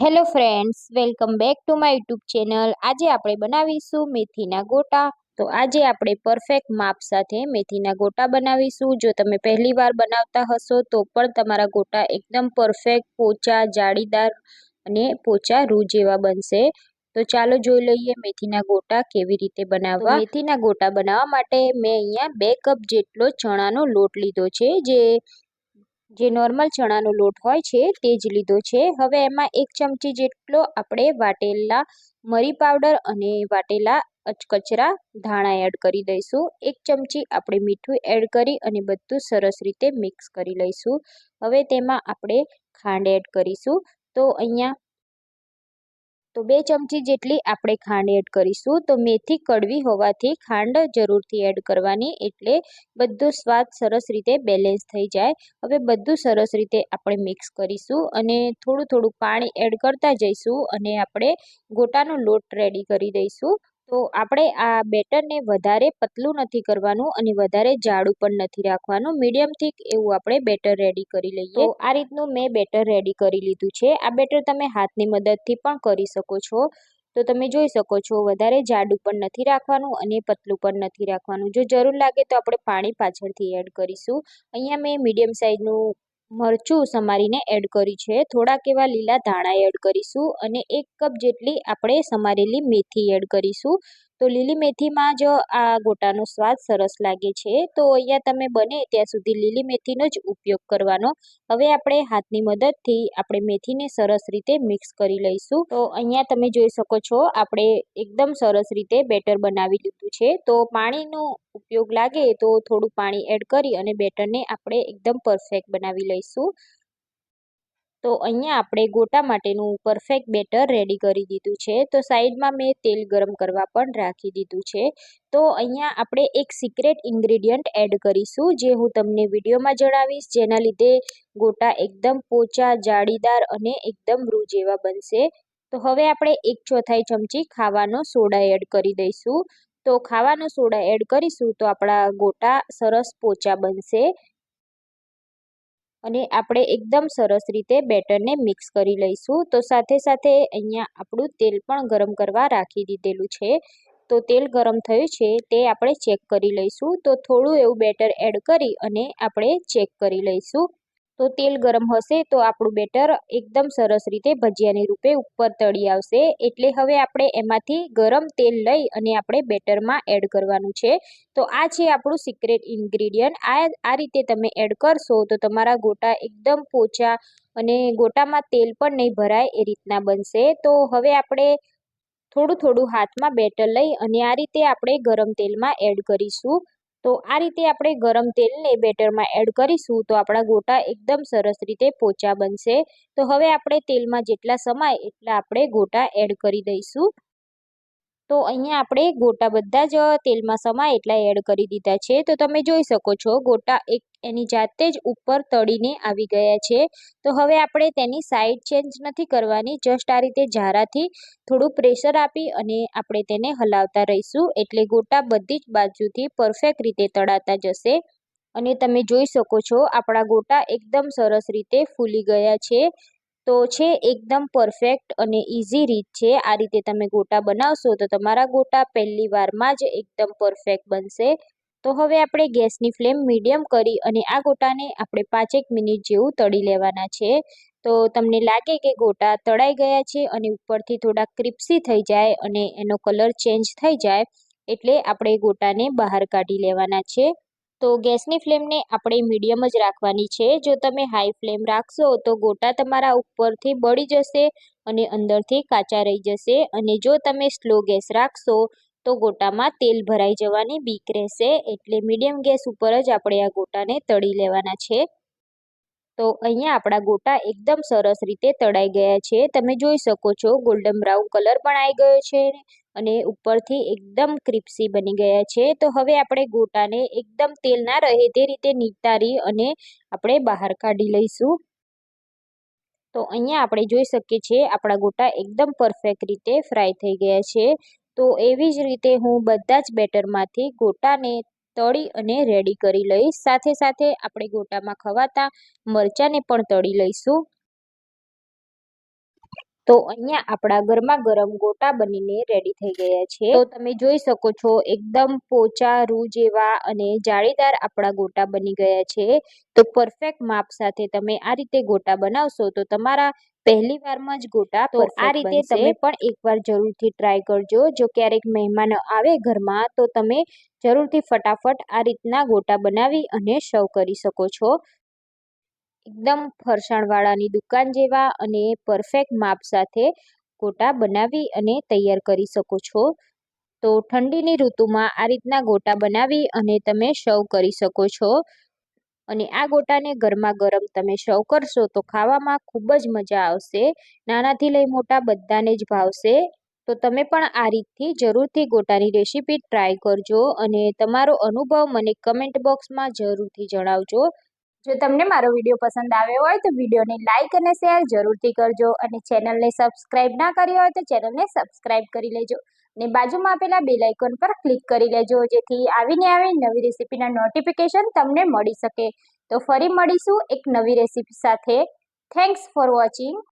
Hello friends welcome back to my YouTube channel આજે આપણે બનાવીશું મેથીના ગોટા. તો આજે આપણે પરફેક્ટ માપ સાથે મેથીના ગોટા બનાવીશું. જો તમે પહેલી વાર બનાવતા હશો, તો પણ તમારા ગોટા એકદમ પરફેક્ટ પોચા, જાળીદાર અને પોચા રૂ જેવા બનશે. તો ચાલો જોઈ લઈએ મેથીના ગોટા કેવી રીતે બનાવવા. મેથીના ગોટા બનાવવા માટે મેં અહીંયા બે કપ જેટલો ચણાનો લોટ લીધો છે, જે જે નોર્મલ ચણાનો લોટ હોય છે તે જ લીધો છે. હવે એમાં એક ચમચી જેટલો આપણે વાટેલા મરી પાવડર અને વાટેલા અચકચરા ધાણા એડ કરી દઈશું. એક ચમચી આપણે મીઠું એડ કરી અને બધું સરસ રીતે મિક્સ કરી લઈશું. હવે તેમાં આપણે ખાંડ એડ કરીશું. તો અહીંયા તો બે ચમચી જેટલી આપણે ખાંડ એડ કરીશું. તો મેથી કડવી હોવાથી ખાંડ જરૂરથી એડ કરવાની, એટલે બધો સ્વાદ સરસ રીતે બેલેન્સ થઈ જાય. હવે બધું સરસ રીતે આપણે મિક્સ કરીશું અને થોડું થોડું પાણી એડ કરતા જઈશું અને આપણે ગોટાનો લોટ રેડી કરી દઈશું. તો આપણે આ બેટરને વધારે પતલું નથી કરવાનું અને વધારે જાડું પણ નથી રાખવાનું. મીડિયમ થીક એવું આપણે બેટર રેડી કરી લઈએ. આ રીતનું મેં બેટર રેડી કરી લીધું છે. આ બેટર તમે હાથની મદદથી પણ કરી શકો છો. તો તમે જોઈ શકો છો, વધારે જાડું પણ નથી રાખવાનું અને પતલું પણ નથી રાખવાનું. જો જરૂર લાગે તો આપણે પાણી પાછળથી એડ કરીશું. અહીંયા મેં મીડિયમ સાઇઝનું મરચું સમારીને એડ કર્યું છે. થોડાક એવા લીલા ધાણા એડ કરીશું અને એક કપ જેટલી આપણે સમારેલી મેથી એડ કરીશું. તો લીલી મેથીમાં જ આ ગોટાનો સ્વાદ સરસ લાગે છે, તો અહીંયા તમે બને ત્યાં સુધી લીલી મેથીનો જ ઉપયોગ કરવાનો. હવે આપણે હાથની મદદથી આપણે મેથીને સરસ રીતે મિક્સ કરી લઈશું. તો અહીંયા તમે જોઈ શકો છો, આપણે એકદમ સરસ રીતે બેટર બનાવી લીધું છે. તો પાણીનો ઉપયોગ લાગે તો થોડું પાણી એડ કરી અને બેટરને આપણે એકદમ પરફેક્ટ બનાવી લઈશું. તો અહીંયા આપણે ગોટા માટેનું પરફેક્ટ બેટર રેડી કરી દીધું છે. તો સાઈડમાં મેં તેલ ગરમ કરવા પણ રાખી દીધું છે. તો અહીંયા આપણે એક સિક્રેટ ઇન્ગ્રીડિયન્ટ એડ કરીશું, જે હું તમને વિડીયોમાં જણાવીશ, જેના લીધે ગોટા એકદમ પોચા, જાળીદાર અને એકદમ રૂ જેવા બનશે. તો હવે આપણે એક ચોથાઈ ચમચી ખાવાનો સોડા એડ કરી દઈશું. તો ખાવાનો સોડા એડ કરીશું તો આપણા ગોટા સરસ પોચા બનશે. અને આપણે એકદમ સરસ રીતે બેટરને મિક્સ કરી લઈશું. તો સાથે સાથે અહીંયા આપણું તેલ પણ ગરમ કરવા રાખી દીધેલું છે. તો તેલ ગરમ થયું છે તે આપણે ચેક કરી લઈશું. તો થોડું એવું બેટર એડ કરી અને આપણે ચેક કરી લઈશું. તો તેલ ગરમ હશે તો આપણું બેટર એકદમ સરસ રીતે ભજીયાની રૂપે ઉપર તળી આવશે. એટલે હવે આપણે એમાંથી ગરમ તેલ લઈ અને આપણે બેટરમાં એડ કરવાનું છે. તો આ છે આપણું સિક્રેટ ઇન્ગ્રીડિયન્ટ આ આ રીતે તમે એડ કરશો તો તમારા ગોટા એકદમ પોચા અને ગોટામાં તેલ પણ નહીં ભરાય એ રીતના બનશે. તો હવે આપણે થોડું થોડું હાથમાં બેટર લઈ અને આ રીતે આપણે ગરમ તેલમાં એડ કરીશું. તો આ રીતે આપણે ગરમ તેલને બેટરમાં એડ કરીશું તો આપણા ગોટા એકદમ સરસ રીતે પોચા બનશે. તો હવે આપણે તેલમાં જેટલા સમાય એટલા આપણે ગોટા એડ કરી દઈશું. તો અહીંયા આપણે ગોટા બધા જ તેલમાં સમાય એટલા એડ કરી દીધા છે. તો તમે જોઈ શકો છો, ગોટા એક એની જાતે જ ઉપર તળીને આવી ગયા છે. તો હવે આપણે તેની સાઈડ ચેન્જ નથી કરવાની જસ્ટ આ રીતે ઝારાથી થોડું પ્રેશર આપી અને આપણે તેને હલાવતા રહીશું. એટલે ગોટા બધી જ બાજુથી પરફેક્ટ રીતે તળાતા જશે. અને તમે જોઈ શકો છો, આપણા ગોટા એકદમ સરસ રીતે ફૂલી ગયા છે. તો છે એકદમ પરફેક્ટ અને ઇઝી રીત છે. આ રીતે તમે ગોટા બનાવશો તો તમારા ગોટા પહેલી વારમાં જ એકદમ પરફેક્ટ બનશે. તો હવે આપણે ગેસની ફ્લેમ મીડિયમ કરી અને આ ગોટાને આપણે પાંચેક મિનિટ જેવું તળી લેવાના છે. તો તમને લાગે કે ગોટા તળાઈ ગયા છે અને ઉપરથી થોડા ક્રિપ્સી થઈ જાય અને એનો કલર ચેન્જ થઈ જાય, એટલે આપણે ગોટાને બહાર કાઢી લેવાના છે. તો ગેસની ફ્લેમને આપણે મીડિયમ જ રાખવાની છે. જો તમે હાઈ ફ્લેમ રાખશો તો ગોટા તમારા ઉપરથી બળી જશે અને અંદરથી કાચા રહી જશે અને જો તમે સ્લો ગેસ રાખશો તો ગોટામાં તેલ ભરાઈ જવાની બીક રહેશે. એટલે મીડિયમ ગેસ ઉપર જ આપણે આ ગોટાને તળી લેવાના છે. તો અહીંયા આપણા ગોટા એકદમ સરસ રીતે તળાઈ ગયા છે. તમે જોઈ શકો છો ગોલ્ડન બ્રાઉન કલર પણ આવી ગયો છે અને ઉપરથી એકદમ ક્રિપ્સી બની ગયા છે. તો હવે આપણે ગોટાને એકદમ તેલ ના રહે તે રીતે નિતારી અને આપણે બહાર કાઢી લઈશું. તો અહીંયા આપણે જોઈ શકીએ છીએ આપણા ગોટા એકદમ પરફેક્ટ રીતે ફ્રાય થઈ ગયા છે. તો એવી જ રીતે હું બધા જ બેટરમાંથી ગોટાને તળી અને રેડી કરી લઈશ. સાથે સાથે આપણે ગોટામાં ખવાતા મરચાંને પણ તળી લઈશું. તો અહીંયા આપણા ગરમા ગરમ ગોટા બનીને રેડી થઈ ગયા છે. તો તમે જોઈ શકો છો એકદમ પોચા રૂ જેવા અને જાળીદાર આપણા ગોટા બની ગયા છે. તો પરફેક્ટ માપ સાથે તમે આ રીતે ગોટા બનાવશો તો તમારા પહેલી વારમાં જ ગોટા તો આ રીતે તમે પણ એકવાર જરૂરથી ટ્રાય કરજો. જો ક્યારેક મહેમાન આવે ઘરમાં તો તમે જરૂરથી ફટાફટ આ રીતના ગોટા બનાવી અને સર્વ કરી શકો છો. એકદમ ફરસાણવાળાની દુકાન જેવા અને પરફેક્ટ માપ સાથે ગોટા બનાવી અને તૈયાર કરી શકો છો. તો ઠંડીની ઋતુમાં આ રીતના ગોટા બનાવી અને તમે સર્વ કરી શકો છો. અને આ ગોટાને ગરમા ગરમ તમે સર્વ કરશો તો ખાવામાં ખૂબ જ મજા આવશે. નાનાથી લઈ મોટા બધાને જ ભાવશે. તો તમે પણ આ રીતથી જરૂરથી ગોટાની રેસીપી ટ્રાય કરજો અને તમારો અનુભવ મને કમેન્ટ બોક્સમાં જરૂરથી જણાવજો. જો તમને મારો વીડિયો પસંદ આવ્યો હોય તો વિડીયોને લાઇક અને શેર જરૂરથી કરજો અને ચેનલને સબસ્ક્રાઇબ ના કરી હોય તો ચેનલને સબસ્ક્રાઇબ કરી લેજો. અને બાજુમાં આપેલા બેલ આઇકોન પર ક્લિક કરી લેજો, જેથી આવીને આવી નવી રેસીપીના નોટિફિકેશન તમને મળી શકે. તો ફરી મળીશું એક નવી રેસીપી સાથે. Thanks for watching